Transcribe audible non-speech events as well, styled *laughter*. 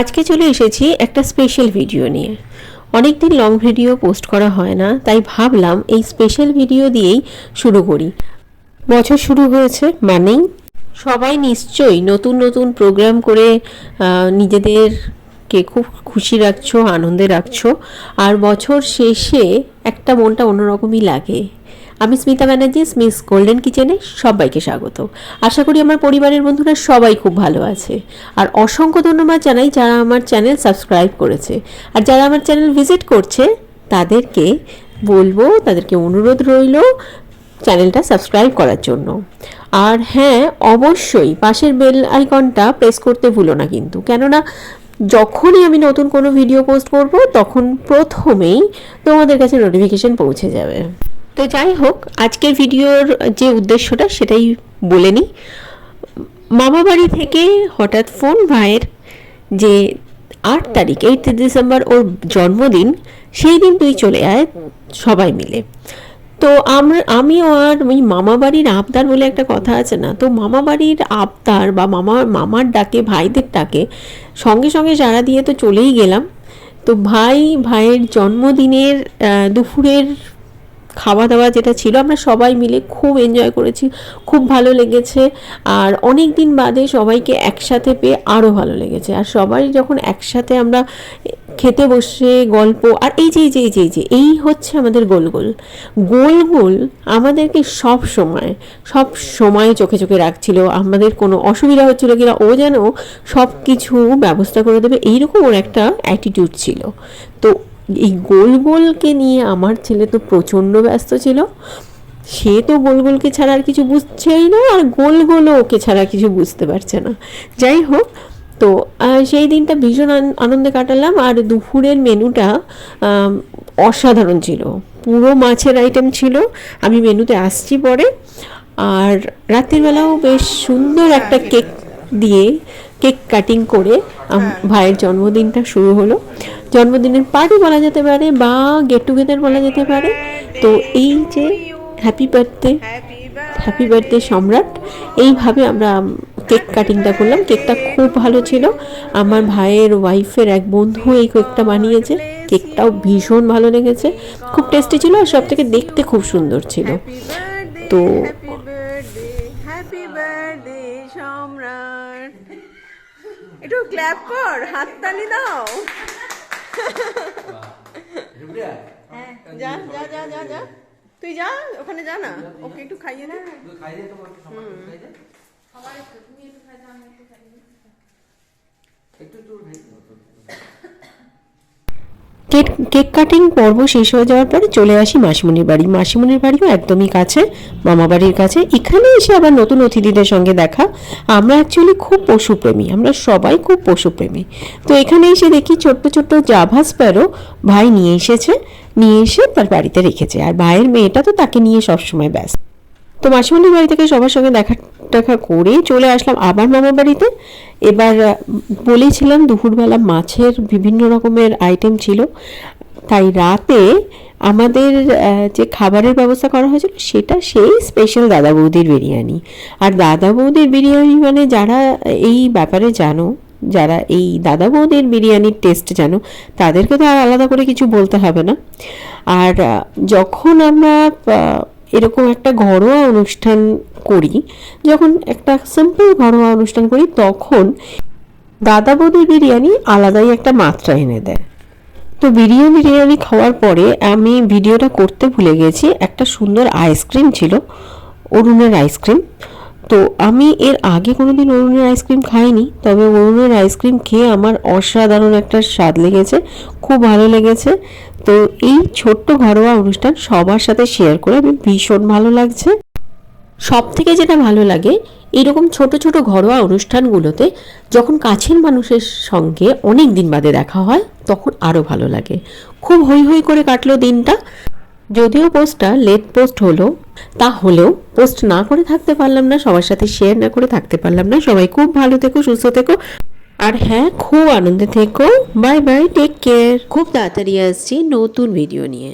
আজকে চলে এসেছি একটা স্পেশাল ভিডিও নিয়ে। অনেক দিন লং ভিডিও পোস্ট করা হয় না তাই ভাবলাম এই স্পেশাল ভিডিও দিয়েই শুরু করি। বছর শুরু হয়েছে মানেই সবাই নিশ্চয়ই নতুন নতুন প্রোগ্রাম করে আহ, নিজেদেরকে খুব খুশি রাখছো আনন্দে রাখছো আর বছর শেষে একটা মনটা অন্যরকমই লাগে। আমি স্মিতা ব্যানার্জি স্মিস গোল্ডেন কিচেনে সবাইকে স্বাগত। আশা করি আমার পরিবারের বন্ধুরা সবাই খুব ভালো আছে। আর অসংখ্য ধন্যবাদ জানাই যারা আমার চ্যানেল সাবস্ক্রাইব করেছে। আর যারা আমার চ্যানেল ভিজিট করছে, তাদেরকে বলব, তাদেরকে অনুরোধ রইল চ্যানেলটা সাবস্ক্রাইব করার জন্য। আর হ্যাঁ অবশ্যই পাশের বেল আইকনটা প্রেস করতে ভুলো না কিন্তু। কেননা, যখনই আমি নতুন কোনো ভিডিও পোস্ট করব, তখন প্রথমেই তোমাদের কাছে নোটিফিকেশন পৌঁছে যাবে। তো যাই হোক, আজকের ভিডিওর যে উদ্দেশ্যটা সেটাই বলে নিই। মামা বাড়ি থেকে হঠাৎ ফোন ভাইয়ের যে আট তারিখ এইট ডিসেম্বর ওর জন্মদিন, সেই দিন তুই চলে আয় সবাই মিলে। তো আমরা আমিও আর ওই মামা বাড়ির আবদার বলে একটা কথা আছে না? তো মামা বাড়ির আবদার বা মামা, মামার ডাকে, ভাইদের ডাকে সঙ্গে সঙ্গে সারা দিয়ে তো চলেই গেলাম। তো ভাই, ভাইয়ের জন্মদিনের দুপুরের খাওয়া দাওয়া যেটা ছিল, আমরা সবাই মিলে খুব এনজয় করেছি, খুব ভালো লেগেছে। আর অনেক দিন বাদে সবাইকে একসাথে পেয়ে আরও ভালো লেগেছে। আর সবাই যখন একসাথে আমরা খেতে বসে গল্প, আর এই যে এই যে এই যে এই যে, এই হচ্ছে আমাদের গোল গোল। গোল গোল আমাদেরকে সব সময় সব সময় চোখে চোখে রাখছিল। আমাদের কোনো অসুবিধা হচ্ছিল কিনা, ও যেন সব কিছু ব্যবস্থা করে দেবে, এইরকম ওর একটা অ্যাটিটিউড ছিল। তো এই গোল গোলকে নিয়ে আমার ছেলে তো প্রচণ্ড ব্যস্ত ছিল। সে তো গোল গোলকে ছাড়া আর কিছু বুঝছেই না আর গোল গোলও ওকে ছাড়া কিছু বুঝতে পারছে না। যাই হোক তো সেই দিনটা ভীষণ আনন্দে কাটালাম আর দুপুরের মেনুটা অসাধারণ ছিল। পুরো মাছের আইটেম ছিল। আমি মেনুতে আসছি পরে। আর রাত্রির বেলাও বেশ সুন্দর একটা কেক দিয়ে কেক কাটিং করে ভাইয়ের জন্মদিনটা শুরু হলো। জন্মদিনের পার্টি বলা যেতে পারে বা গেট টুগেদার বলা যেতে পারে। তো এই যে হ্যাপি বার্থডে হ্যাপি বার্থডে সম্রাট এইভাবে আমরা কেক কাটিংটা করলাম। কেকটা খুব ভালো ছিল। আমার ভাইয়ের ওয়াইফের এক বন্ধু এই কেকটা বানিয়েছে। কেকটাও ভীষণ ভালো লেগেছে। খুব টেস্টি ছিল আর সব থেকে দেখতে খুব সুন্দর ছিল। তো একটু ক্ল্যাপ কর হাততালি দাও। যা যা যা যা যা। তুই যা ওখানে যা না। ওকে একটু খাইয়ে দে। *laughs* কেক কেক কাটিং পর্ব শেষ হয়ে যাওয়ার পরে চলে আসি মাসিমণির বাড়ি। মাসিমণির বাড়িও একদমই কাছে, মামা বাড়ির কাছে। এখানে এসে আবার নতুন অতিথিদের সঙ্গে দেখা। আমরা অ্যাকচুয়ালি খুব পশুপ্রেমী, আমরা সবাই খুব পশুপ্রেমী। তো এখানে এসে দেখি ছোট্ট ছোট্ট জাভা স্প্যারো ভাই নিয়ে এসেছে, নিয়ে এসে তার বাড়িতে রেখেছে। আর ভাইয়ের মেয়েটা তো তাকে নিয়ে সবসময় ব্যস্ত। তো মাসিমণির বাড়ি থেকে সবার সঙ্গে দেখা টাকা করে চলে আসলাম আবার মামার বাড়িতে। এবার বলেছিলাম দুপুরবেলা মাছের বিভিন্ন রকমের আইটেম ছিল। তাই রাতে আমাদের যে খাবারের ব্যবস্থা করা হয়েছিল সেটা সেই স্পেশাল দাদা বৌদির বিরিয়ানি। আর দাদা বৌদির বিরিয়ানি মানে যারা এই ব্যাপারে জানো, যারা এই দাদা বৌদির বিরিয়ানির টেস্ট জানো, তাদেরকে তো আর আলাদা করে কিছু বলতে হবে না। আর যখন আমরা এরকম একটা ঘরোয়া অনুষ্ঠান করি, যখন একটা সিম্পল ঘরোয়া অনুষ্ঠান করি, তখন দাদা বৌদির বিরিয়ানি আলাদাই একটা মাত্রা এনে দেয়। তো বিরিয়ানি বিরিয়ানি খাওয়ার পরে আমি ভিডিওটা করতে ভুলে গেছি, একটা সুন্দর আইসক্রিম ছিল, অরুণের আইসক্রিম তো আমি এর আগে কোনোদিন অরুণের আইসক্রিম খাইনি, তবে অরুণের আইসক্রিম খেয়ে আমার অসাধারণ একটা স্বাদ লেগেছে, খুব ভালো লেগেছে। তো এই ছোট্ট ঘরোয়া অনুষ্ঠান সবার সাথে শেয়ার করে আমি ভীষণ ভালো লাগছে। সব থেকে যেটা ভালো লাগে, এরকম ছোট ছোট ঘরোয়া অনুষ্ঠানগুলোতে যখন কাছের মানুষের সঙ্গে অনেক দিন বাদে দেখা হয়, তখন আরও ভালো লাগে। খুব হই হই করে কাটলো দিনটা। যদিও পোস্টটা লেট পোস্ট হলো তা হলেও পোস্ট না করে থাকতে পারলাম না, সবার সাথে শেয়ার না করে থাকতে পারলাম না। সবাই খুব ভালো থেকো, সুস্থ থেকো। আর হ্যাঁ খুব আনন্দে থেকো। বাই বাই টেক কেয়ার খুব তাড়াতাড়ি আসছি নতুন ভিডিও নিয়ে।